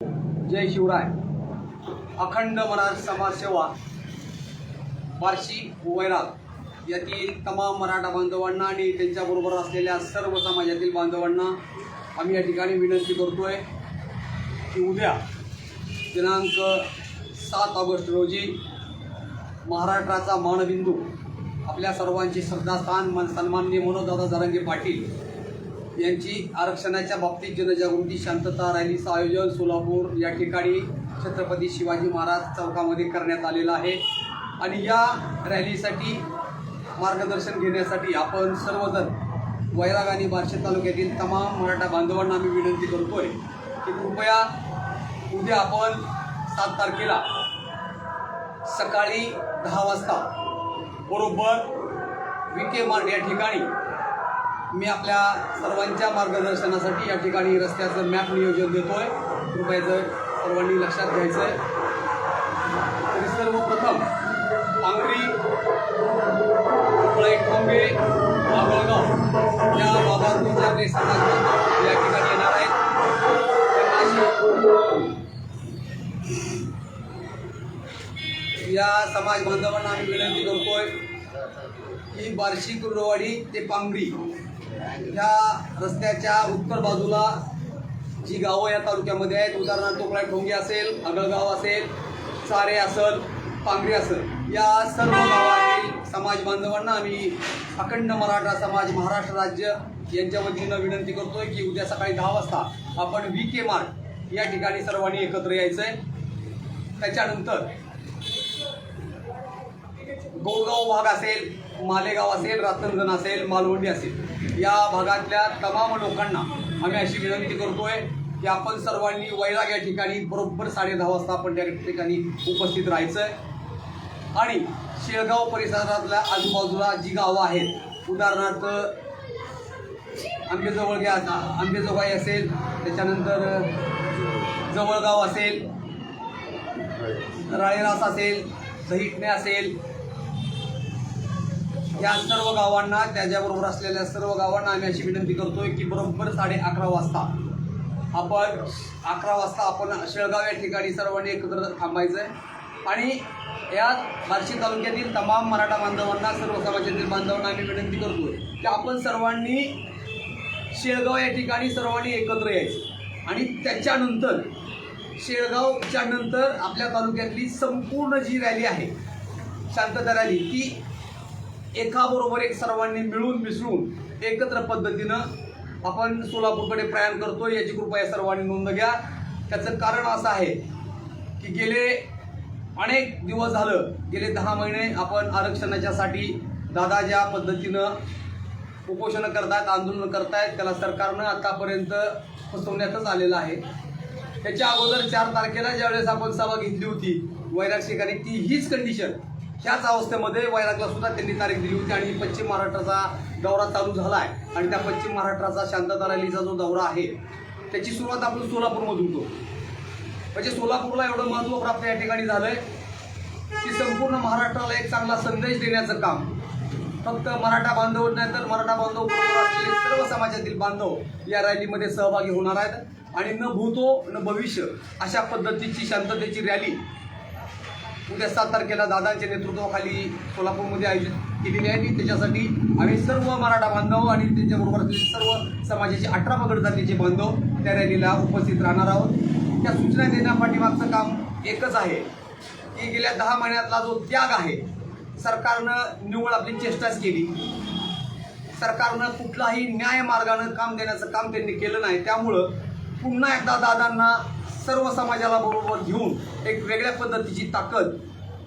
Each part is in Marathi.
जय शिवराय. अखंड मराठ समाजसेवा बार्शी वैराग यातील तमाम मराठा बांधवांना आणि त्यांच्याबरोबर असलेल्या सर्व समाजातील बांधवांना आम्ही या ठिकाणी विनंती करतोय की उद्या दिनांक सात ऑगस्ट रोजी महाराष्ट्राचा मानबिंदू आपल्या सर्वांचे श्रद्धास्थान मन सन्माननीय मनोजदादा जरांगे पाटील यांची आरक्षणाच्या बाबतीत जनजागृती शांतता रॅलीचं आयोजन सोलापूर या ठिकाणी छत्रपती शिवाजी महाराज चौकामध्ये करण्यात आलेलं आहे. आणि या रॅलीसाठी मार्गदर्शन घेण्यासाठी आपण सर्वजण वैराग आणि बार्शी तालुक्यातील तमाम मराठा बांधवांना आम्ही विनंती करतोय की कृपया उद्या आपण सात तारखेला सकाळी दहा वाजता बरोबर विके मार्ग या ठिकाणी मी आपल्या सर्वांच्या मार्गदर्शनासाठी या ठिकाणी रस्त्याचं मॅप नियोजन देतो कृपया सर्वांनी लक्षात घ्यायचं आहे तरी सर्वप्रथम पांगरी कोंबे ठोंगे या बाबांच्या या ठिकाणी येणार आहेत. या समाज बांधवांना आम्ही विनंती करतोय की बार्शी कुर्डवाडी ते पांगरी या रस्त्याच्या उत्तर बाजूला जी गावं या तालुक्यामध्ये आहेत उदाहरणार्थ टोकळा ठोंगे असेल अगळगाव असेल चारे असेल पांगरी असेल या सर्व गावातील समाज बांधवांना आम्ही अखंड मराठा समाज महाराष्ट्र राज्य यांच्या वतीनं विनंती करतोय की उद्या सकाळी दहा वाजता आपण व्ही के मार्ग या ठिकाणी सर्वांनी एकत्र यायचं आहे त्याच्यानंतर गोगाव भाग असेल मालेगाव असेल रतनगण असेल मालवंडी असेल या भागातल्या तमाम लोकांना आम्ही अशी विनंती करतोय की आपण सर्वांनी वैराग या ठिकाणी बरोबर साडे दहा वाजता आपण त्या ठिकाणी उपस्थित राहायचं आहे आणि शेळगाव परिसरातल्या आजूबाजूला जी गावं आहेत उदाहरणार्थ आंबेजवळ घ्या आंबेजोगाई असेल त्याच्यानंतर जवळगाव असेल राळेरास असेल दहिटणे असेल या सर्व गावांना त्याच्याबरोबर असलेल्या सर्व गावांना आम्ही अशी विनंती करतोय की बरोबर साडे अकरा वाजता आपण अकरा वाजता आपण शेळगाव या ठिकाणी सर्वांनी एकत्र थांबायचं आहे आणि या बार्शी तालुक्यातील तमाम मराठा बांधवांना सर्व समाजातील बांधवांना आम्ही विनंती करतोय की आपण सर्वांनी शेळगाव या ठिकाणी सर्वांनी एकत्र यायचं. आणि त्याच्यानंतर शेळगावच्या नंतर आपल्या तालुक्यातली संपूर्ण जी रॅली आहे शांतता रॅली ती एकाबरोबर एक सर्वांनी मिळून मिसळून एकत्र पद्धतीनं आपण सोलापूरकडे प्रयाण करतो याची कृपया सर्वांनी नोंद घ्या. त्याचं कारण असं आहे की गेले अनेक दिवस झालं गेले दहा महिने आपण आरक्षणाच्यासाठी दादा ज्या पद्धतीनं उपोषणं करतायत आंदोलन करतायत. त्याला सरकारनं आतापर्यंत फसवण्यातच आलेलं आहे. त्याच्या अगोदर चार तारखेला ज्यावेळेस आपण सभा घेतली होती वैराग शेखाने ती हीच कंडिशन ह्याच अवस्थेमध्ये वैरागला सुद्धा त्यांनी तारीख दिली होती आणि पश्चिम महाराष्ट्राचा दौरा चालू झाला आहे आणि त्या पश्चिम महाराष्ट्राचा शांतता रॅलीचा जो दौरा आहे त्याची सुरुवात आपण सोलापूरमधून होतो म्हणजे सोलापूरला एवढं महत्त्व प्राप्त या ठिकाणी झालंय की संपूर्ण महाराष्ट्राला एक चांगला संदेश देण्याचं काम. फक्त मराठा बांधव नाही तर मराठा बांधव सर्व समाजातील बांधव या रॅलीमध्ये सहभागी होणार आहेत. आणि न भूतो न भविष्य अशा पद्धतीची शांततेची रॅली उद्या सात तारखेला दादांच्या नेतृत्वाखाली सोलापूरमध्ये आयोजित केलेली आहे. आणि त्याच्यासाठी आम्ही सर्व मराठा बांधव आणि त्यांच्याबरोबर असलेले सर्व समाजाचे अठरा पगड जातीचे बांधव त्या रॅलीला उपस्थित राहणार आहोत. त्या सूचना देण्यापाठीमागचं काम एकच आहे की गेल्या दहा महिन्यातला जो त्याग आहे सरकारनं निव्वळ आपली चेष्टाच केली. सरकारनं कुठलाही न्याय मार्गानं काम देण्याचं काम त्यांनी केलं नाही. त्यामुळं पुन्हा एकदा दादांना सर्व समाजाला बरोबर घेऊन एक वेगळ्या पद्धतीची ताकद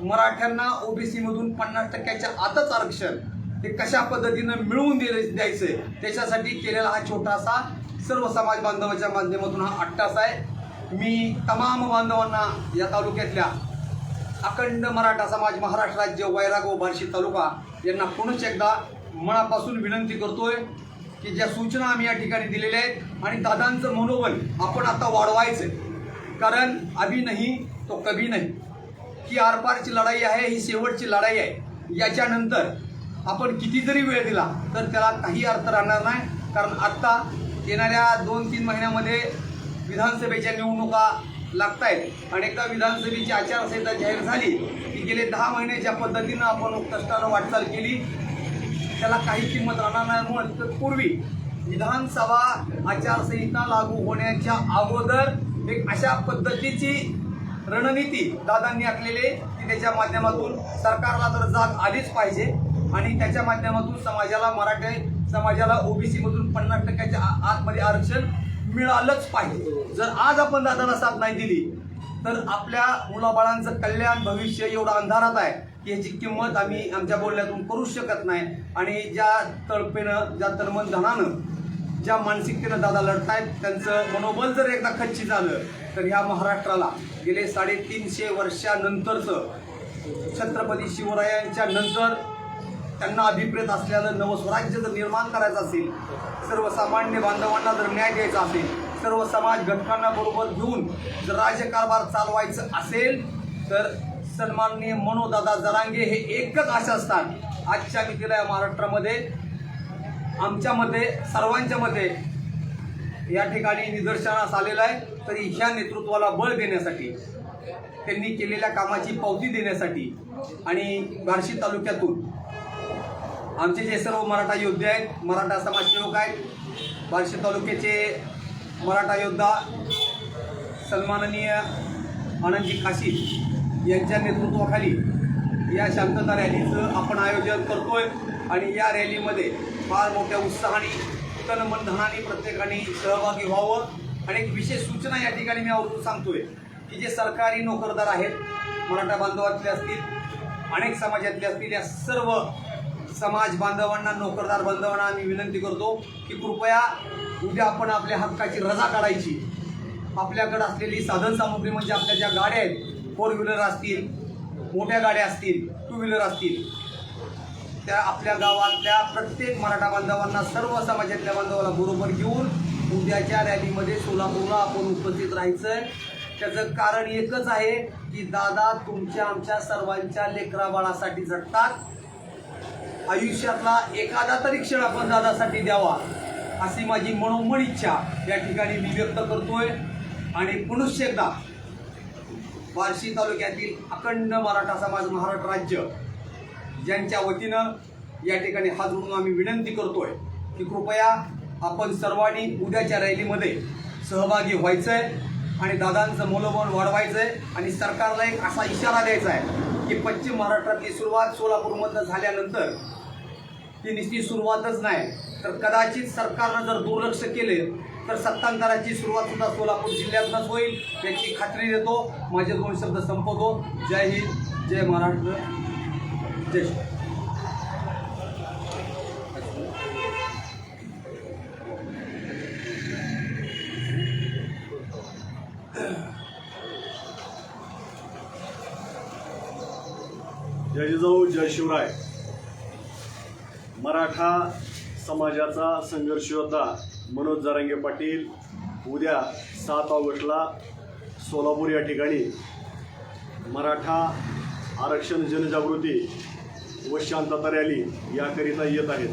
मराठ्यांना ओबीसीमधून पन्नास टक्क्याच्या आतच आरक्षण ते कशा पद्धतीनं मिळवून दिले द्यायचं त्याच्यासाठी केलेला हा छोटासा सर्व समाज बांधवाच्या माध्यमातून हा अट्टास आहे. मी तमाम बांधवांना या तालुक्यातल्या अखंड मराठा समाज महाराष्ट्र राज्य वैरागो बार्शी तालुका यांना पुनश्च एकदा मनापासून विनंती करतोय की ज्या सूचना आम्ही या ठिकाणी दिलेल्या आहेत आणि दादांचं मनोबल आपण आता वाढवायचं कारण अभी नाही तो कभी नाही. ही आरपारची लढाई आहे ही शेवटची लढाई आहे. याच्यानंतर आपण किती जरी वेळ दिला तर त्याला काही अर्थ राहणार नाही. कारण आत्ता येणाऱ्या दोन तीन महिन्यामध्ये विधानसभेच्या निवडणुका लागतायत. आणि एकदा विधानसभेची आचारसंहिता जाहीर झाली की गेले दहा महिने ज्या पद्धतीनं आपण कष्टानं वाटचाल केली. त्याला काही किंमत राहणार नाही म्हणून तर पूर्वी विधानसभा आचारसंहिता लागू होण्याच्या अगोदर एक अशा पद्धतीची रणनीती दादांनी आखलेली की त्याच्या माध्यमातून सरकारला तर जाग आलीच पाहिजे आणि त्याच्या माध्यमातून समाजाला मराठी समाजाला ओबीसीमधून पन्नास टक्क्याच्या आतमध्ये आरक्षण मिळालंच पाहिजे. जर आज आपण दादाला साथ नाही दिली तर आपल्या मुलाबाळांचं कल्याण भविष्य एवढं अंधारात आहे की याची किंमत आम्ही आमच्या बोलण्यातून करूच शकत नाही. आणि ज्या तळपेनं ज्या तळमन धनानं ज्या मानसिकतेनं दादा लढतायत त्यांचं मनोबल जर एकदा खच्ची झालं तर ह्या महाराष्ट्राला गेले साडेतीनशे वर्षानंतरचं छत्रपती शिवरायांच्या नंतर त्यांना अभिप्रेत असलेलं नवस्वराज्य जर निर्माण करायचं असेल सर्वसामान्य बांधवांना जर न्याय द्यायचा असेल सर्व समाज घटकांना बरोबर घेऊन जर राज्यकारभार चालवायचं असेल तर सन्माननीय मनोदादा जरांगे हे एकच आशास्थान आजच्या मितीला या महाराष्ट्रामध्ये आमच्या मते सर्वांच्या मते या ठिकाणी निदर्शनास आलेलं आहे. तरी ह्या नेतृत्वाला बळ देण्यासाठी त्यांनी केलेल्या कामाची पावती देण्यासाठी आणि बार्शी तालुक्यातून आमचे जे सर्व मराठा योद्धे आहेत मराठा समाजसेवक आहेत बार्शी तालुक्याचे मराठा योद्धा सन्माननीय आनंदजी काशी यांच्या नेतृत्वाखाली या शांतता रॅलीचं आपण आयोजन करतोय आणि या रॅलीमध्ये फार मोठ्या उत्साहाने तन मन धनाने प्रत्येकाने सहभागी व्हावं. आणि एक विशेष सूचना या ठिकाणी मी आवर्जून सांगतोय की जे सरकारी नोकरदार आहेत मराठा बांधवातले असतील अनेक समाजातले असतील या सर्व समाज बांधवांना नोकरदार बांधवांना आम्ही विनंती करतो की कृपया उद्या आपण आपल्या हक्काची रजा काढायची. आपल्याकडे असलेली साधनसामुग्री म्हणजे आपल्या ज्या गाड्या आहेत फोर व्हीलर असतील मोठ्या गाड्या असतील टू व्हीलर असतील त्या आपल्या गावातल्या प्रत्येक मराठा बांधवांना सर्व समाजातल्या बांधवाला बरोबर घेऊन उद्याच्या रॅलीमध्ये सोलापूरला आपण उपस्थित राहायचंय. त्याचं कारण एकच आहे की दादा तुमच्या आमच्या सर्वांच्या लेकराबाळासाठी झटतात आयुष्यातला एखादा तरी क्षण आपण दादासाठी द्यावा अशी माझी मनोमन इच्छा या ठिकाणी मी व्यक्त करतोय. आणि पुनश्च एकदा बार्शी तालुक्यातील अखंड मराठा समाज महाराष्ट्र राज्य ज्यांच्या वतीनं या ठिकाणी हात जोडून आम्ही विनंती करतोय की कृपया आपण सर्वांनी उद्याच्या रॅलीमध्ये सहभागी व्हायचं आहे आणि दादांचं मनोबल वाढवायचं आहे आणि सरकारला एक असा इशारा द्यायचा आहे की पश्चिम महाराष्ट्रातली सुरुवात सोलापूरमधनं झाल्यानंतर ती निश्चित सुरुवातच नाही. तर कदाचित सरकारनं जर दुर्लक्ष केले तर सत्तांतराची सुरुवातसुद्धा सोलापूर जिल्ह्यातूनच होईल याची खात्री देतो. माझे दोन शब्द संपवतो. जय हिंद जय महाराष्ट्र. जय श्री जय जिजाऊ जय शिवराय. मराठा समाजाचा संघर्ष योद्धा मनोज जरांगे पाटील उद्या सात ऑगस्टला सोलापूर या ठिकाणी मराठा आरक्षण जनजागृती व शांतता रॅली याकरिता येत आहेत.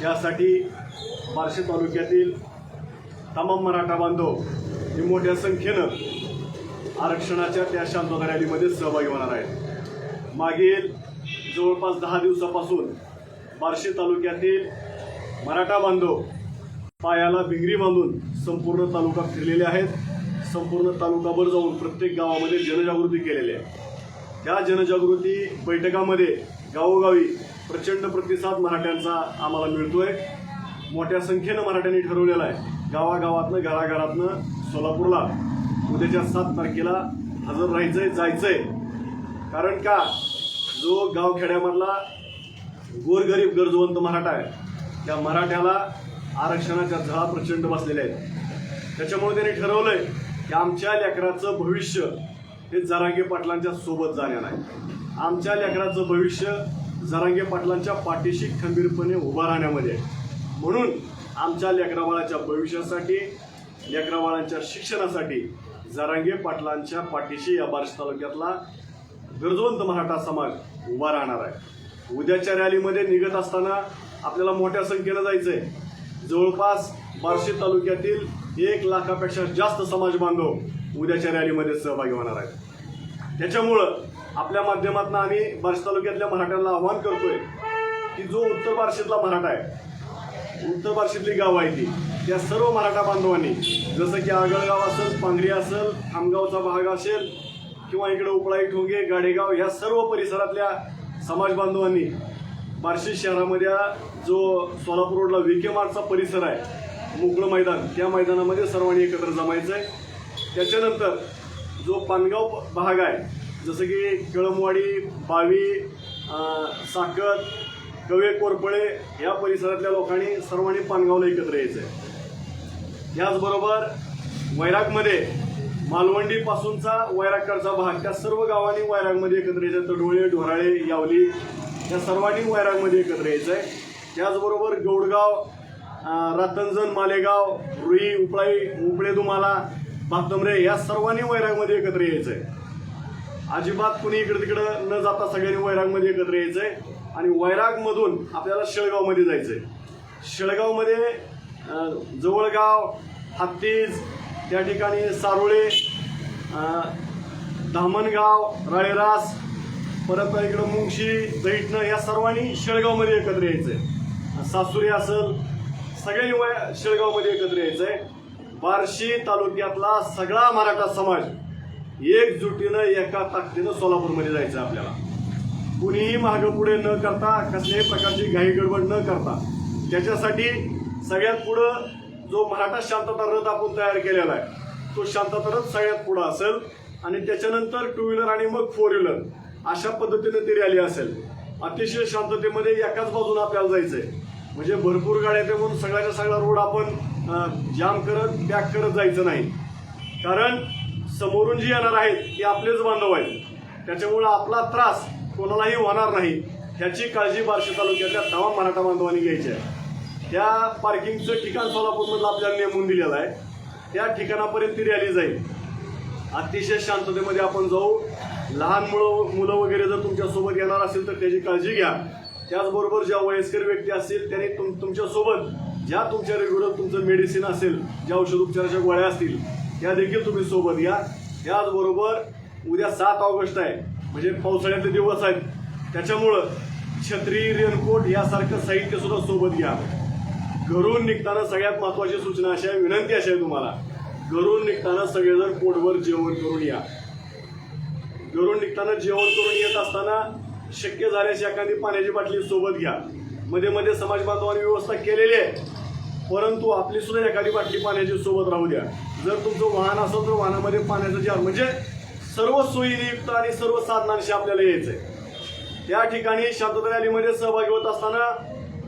त्यासाठी बार्शी तालुक्यातील तमाम मराठा बांधव हे मोठ्या संख्येनं आरक्षणाच्या त्या शांतता रॅलीमध्ये सहभागी होणार आहेत. मागील जवळपास दहा दिवसापासून बार्शी तालुक्यातील मराठा बांधव पायाला भिंगरी बांधून संपूर्ण तालुका फिरलेले आहेत. संपूर्ण तालुकाभर जाऊन प्रत्येक गावामध्ये जनजागृती केलेली आहे. त्या जनजागृती बैठकामध्ये गावोगावी प्रचंड प्रतिसाद मराठ्यांचा आम्हाला मिळतोय. मोठ्या संख्येनं मराठ्यांनी ठरवलेला आहे. गावागावातनं घराघरातनं सोलापूरला उद्याच्या सात तारखेला हजर राहायचंय जायचंय. कारण का? जो गावखेड्यामधला गोरगरीब गरजवंत मराठा आहे त्या मराठ्याला आरक्षणाच्या झळा प्रचंड बसलेल्या आहेत. त्याच्यामुळे त्यांनी ठरवलंय की आमच्या लेकराचं भविष्य हे जरांगे पाटलांच्या सोबत जाणे नाही आमच्या लेकराचं भविष्य जरांगे पाटलांच्या पाठीशी खंबीरपणे उभा राहण्यामध्ये आहे. म्हणून आमच्या लेकराबाळाच्या भविष्यासाठी लेकराबाळांच्या शिक्षणासाठी जरांगे पाटलांच्या पाठीशी या बार्शी तालुक्यातला गरजवंत मराठा समाज उभा राहणार आहे. उद्याच्या रॅलीमध्ये निघत असताना आपल्याला मोठ्या संख्येनं आहे जवळपास बार्शी तालुक्यातील एक लाखापेक्षा जास्त समाज बांधव उद्याच्या रॅलीमध्ये सहभागी होणार आहेत. त्याच्यामुळं आपल्या माध्यमातून आम्ही बार्शी तालुक्यातल्या मराठ्यांना आव्हान करतोय की जो उत्तर बार्शीतला मराठा आहे उत्तर बार्शीतली गावं आहे ती त्या सर्व मराठा बांधवांनी जसं की आगळगाव असेल पांगरी असेल खामगावचा भाग असेल किंवा इकडे उपळाई ठोंगे गाडेगाव ह्या सर्व परिसरातल्या समाज बांधवांनी बार्शी शहरामध्ये जो सोलापूर रोडला विके मार्टचा परिसर आहे मोकळं मैदान त्या मैदानामध्ये सर्वांनी एकत्र जमायचं आहे. त्याच्यानंतर जो पानगाव भाग आहे जसं की कळमवाडी बावी साखर साकत कवे कोरपळे या परिसरातल्या लोकांनी सर्वांनी पानगावला एकत्र यायचं आहे. याचबरोबर वैरागमध्ये मालवंडीपासूनचा वैरागकडचा भाग त्या सर्व गावांनी वैरागमध्ये एकत्र यायचं तडोळे ढोराळे यावली या सर्वांनी वैरागमध्ये एकत्र यायचं आहे त्याचबरोबर गौडगाव रातंजन मालेगाव रुई उपळाई उपळे दुमाला भातमरे या सर्वांनी वैरागमध्ये एकत्र यायचं आहे अजिबात कुणी इकडं तिकडं न जाता सगळ्यांनी वैरागमध्ये एकत्र यायचं आहे आणि वैरागमधून आपल्याला शेळगावमध्ये जायचंय. शेळगावमध्ये जवळगाव हत्तीज त्या ठिकाणी सारोळे धामणगाव राळेरास परत इकडं मुंगशी दैठणं या सर्वांनी शेळगावमध्ये एकत्र यायचंय. सासुरी असेल सगळ्यांनी वया शेळगावमध्ये एकत्र यायचंय. बार्शी तालुक्यातला सगळा मराठा समाज एकजुटीनं एका ताकदीनं सोलापूरमध्ये जायचं आहे आपल्याला. कुणीही मागं पुढे न करता कसल्याही प्रकारची घाई गडबड न करता त्याच्यासाठी सगळ्यात पुढं जो मराठा शांतता रथ आपण तयार केलेला आहे तो शांतता रथ सगळ्यात पुढं असेल. आणि त्याच्यानंतर टू व्हीलर आणि मग फोर व्हीलर अशा पद्धतीने ती रॅली असेल. अतिशय शांततेमध्ये एकाच बाजूला आपल्याला जायचंय. म्हणजे भरपूर गाड्या आहेत म्हणून सगळ्याच्या सगळा रोड आपण जाम करत पॅक करत जायचं नाही. कारण समोरून जी येणार आहेत ते आपलेच बांधव आहेत. त्याच्यामुळं आपला त्रास कोणालाही होणार नाही. ह्याची काळजी बार्शी तालुक्यातल्या तमाम मराठा बांधवांनी घ्यायची आहे. त्या पार्किंगचं ठिकाण सोलापूरमधलं आपल्याला नेमून दिलेलं आहे. त्या ठिकाणापर्यंत ती रॅली जाईल. अतिशय शांततेमध्ये आपण जाऊ. लहान मुलं मुलं वगैरे जर तुमच्यासोबत येणार असेल तर त्याची काळजी घ्या. त्याचबरोबर ज्या वयस्कर व्यक्ती असतील त्यांनी तुम तुमच्यासोबत ज्या तुमच्या रेग्युलर तुमचं मेडिसिन असेल ज्या औषध उपचाराच्या गोळ्या असतील त्या देखील तुम्ही सोबत घ्या. त्याचबरोबर उद्या सात ऑगस्ट आहे म्हणजे पावसाळ्याचे दिवस आहेत. त्याच्यामुळं छत्री रेनकोट यासारखं साहित्य सुद्धा सोबत घ्या. घरून निघताना सगळ्यात महत्त्वाची सूचना अशी आहे विनंती अशी आहे तुम्हाला. घरून निघताना सगळेजण पोटभर जेवण करून या. घरून निघताना जेवण करून येत असताना शक्य झाल्यास एखादी पाण्याची बाटली सोबत घ्या. मध्ये मध्ये समाज बांधवांनी व्यवस्था केलेली आहे. परंतु आपली सुद्धा एखादी बाटली पाण्याची सोबत राहू द्या. जर तुमचं वाहन असेल तर वाहनामध्ये पाण्याचं जार म्हणजे सर्व सोयीयुक्त आणि सर्व साधनांशी आपल्याला यायचं आहे त्या ठिकाणी शांतता रॅलीमध्ये सहभागी होत असताना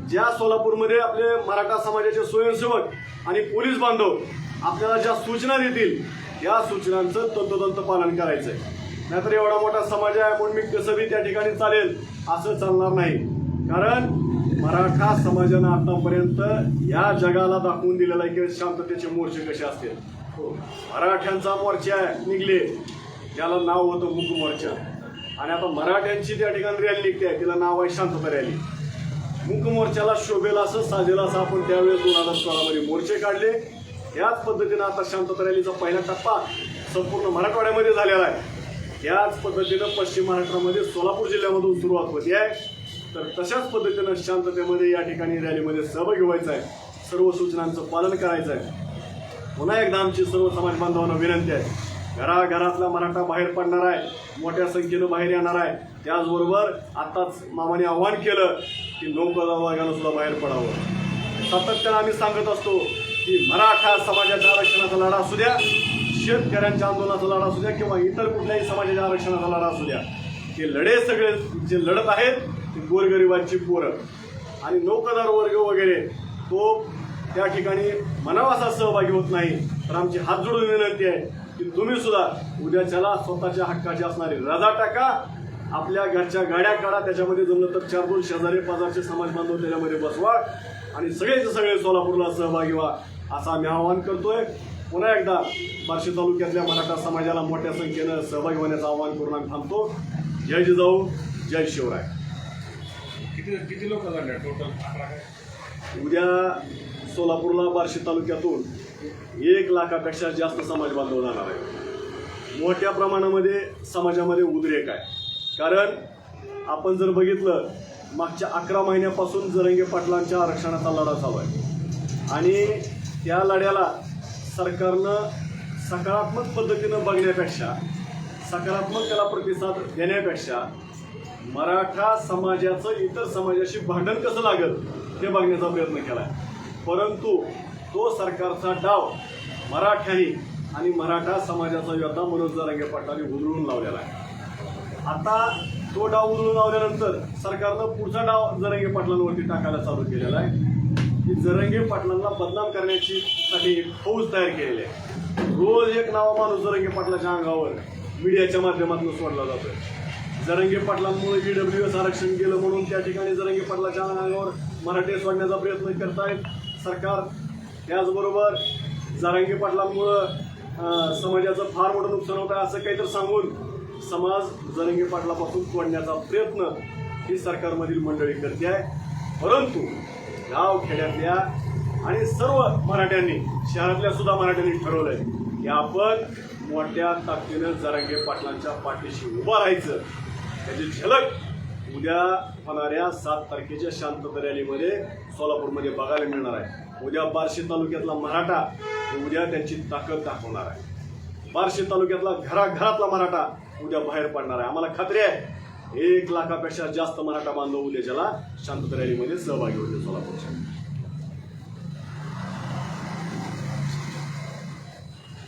ज्या सोलापूरमध्ये आपले मराठा समाजाचे स्वयंसेवक आणि पोलीस बांधव आपल्याला ज्या सूचना देतील या सूचनांचं तंतोतंत पालन करायचं आहे नाहीतर एवढा मोठा समाज आहे म्हणून मी कसं बी त्या ठिकाणी चालेल. असं चालणार नाही. कारण मराठा समाजानं आतापर्यंत या जगाला दाखवून दिलेला आहे की शांततेचे मोर्चे कसे असतील. मराठ्यांचा मोर्चा निघले. त्याला नाव होतं मुक मोर्चा. आणि आता मराठ्यांची त्या ठिकाणी रॅली निघते तिला नाव आहे शांतता रॅली मुक मोर्चाला शोभेल असं साजेल असं आपण त्यावेळेस दोन हजार सोळामध्ये मोर्चे काढले. त्याच पद्धतीनं आता शांतता रॅलीचा पहिला टप्पा संपूर्ण मराठवाड्यामध्ये झालेला आहे. याच पद्धतीनं पश्चिम महाराष्ट्रामध्ये सोलापूर जिल्ह्यामधून सुरुवात होती आहे. तर तशाच पद्धतीनं शांततेमध्ये या ठिकाणी रॅलीमध्ये सहभागी व्हायचं आहे. सर्व सूचनांचं पालन करायचं आहे. पुन्हा एकदा आमची सर्व समाज बांधवांना विनंती आहे. घराघरातला मराठा बाहेर पडणार आहे. मोठ्या संख्येनं बाहेर येणार आहे. त्याचबरोबर आत्ताच मामाने आव्हान केलं की नौकरवर्गानं सुद्धा बाहेर पडावं. सातत्यानं आम्ही सांगत असतो की मराठा समाजाच्या आरक्षणाचा लढा असू द्या. शेतकऱ्यांच्या आंदोलनाचा लढा असू द्या किंवा इतर कुठल्याही समाजाच्या आरक्षणाचा लढा असू द्या हे लढे सगळे जे लढत आहेत ते गोरगरिबांची पोरं. आणि नौकादार वर्ग वगैरे तो त्या ठिकाणी मनावासा सहभागी होत नाही तर आमची हात जोडून विनंती आहे की तुम्ही सुद्धा उद्याच्याला स्वतःच्या हक्काची असणारी रजा टाका आपल्या घरच्या गाड्या काढा त्याच्यामध्ये जमलं तर चार दोन शेजारी पाजारचे समाज बांधव त्याच्यामध्ये बसवा आणि सगळेचे सगळे सोलापूरला सहभागी व्हा असं आम्ही आवाहन करतोय. पुन्हा एकदा बार्शी तालुक्यातल्या मराठा समाजाला मोठ्या संख्येनं सहभागी होण्याचं आवाहन करून आम्ही थांबतो. जय जिजाऊ जय शिवराय. किती किती लोक झाले टोटल उद्या सोलापूरला बार्शी तालुक्यातून एक लाखापेक्षा जास्त समाज बांधव जाणार आहे मोठ्या प्रमाणामध्ये समाजामध्ये उद्रेक आहे. कारण आपण जर बघितलं मागच्या अकरा महिन्यापासून जरंगे पाटलांच्या आरक्षणाचा लढा चालू आहे. आणि त्या लढ्याला सरकारनं सकारात्मक पद्धतीनं बघण्यापेक्षा सकारात्मक त्याला प्रतिसाद देण्यापेक्षा मराठा समाजाचं इतर समाजाशी भांडण कसं लागल हे बघण्याचा प्रयत्न केला आहे परंतु तो सरकारचा डाव मराठ्यांनी आणि मराठा समाजाचा योद्धा मनोज जरांगे पाटलांनी उधळून लावलेला आहे. आता तो डाव उधळून लावल्यानंतर सरकारनं पुढचा डाव जरंगे पाटलांवरती टाकायला चालू केलेला आहे. की जरंगे पाटलांना बदनाम करण्याची साठी एक फौज तयार केलेली आहे. रोज एक नावा माणूस जरंगे पाटलाच्या अंगावर मीडियाच्या माध्यमातून सोडला जातोय. जरंगे पाटलांमुळे डब्ल्यू एस आरक्षण गेलं म्हणून त्या ठिकाणी जरंगे पाटलाच्या अंगावर मराठी सोडण्याचा प्रयत्न करतायत. सरकार त्याचबरोबर जरंगे पाटलांमुळं समाजाचं फार मोठं नुकसान होत आहे असं काहीतरी सांगून समाज जरंगे पाटलापासून तोडण्याचा प्रयत्न ही सरकारमधील मंडळी करते आहे. परंतु गाव खेड्यातल्या आणि सर्व मराठ्यांनी शहरातल्या सुद्धा मराठ्यांनी ठरवलंय की आपण मोठ्या ताकदीनं जरांगे पाटलांच्या पाठीशी उभं राहायचं. त्याची झलक उद्या होणाऱ्या सात तारखेच्या शांतता रॅलीमध्ये सोलापूरमध्ये बघायला मिळणार आहे. उद्या बार्शी तालुक्यातला मराठा उद्या त्यांची ताकद दाखवणार आहे. बार्शी तालुक्यातला घराघरातला मराठा उद्या बाहेर पडणार आहे. आम्हाला खात्री आहे एक लाखापेक्षा जास्त मराठा बांधव उद्याच्याला शांतता रॅलीमध्ये सहभागी होते सोलापूरच्या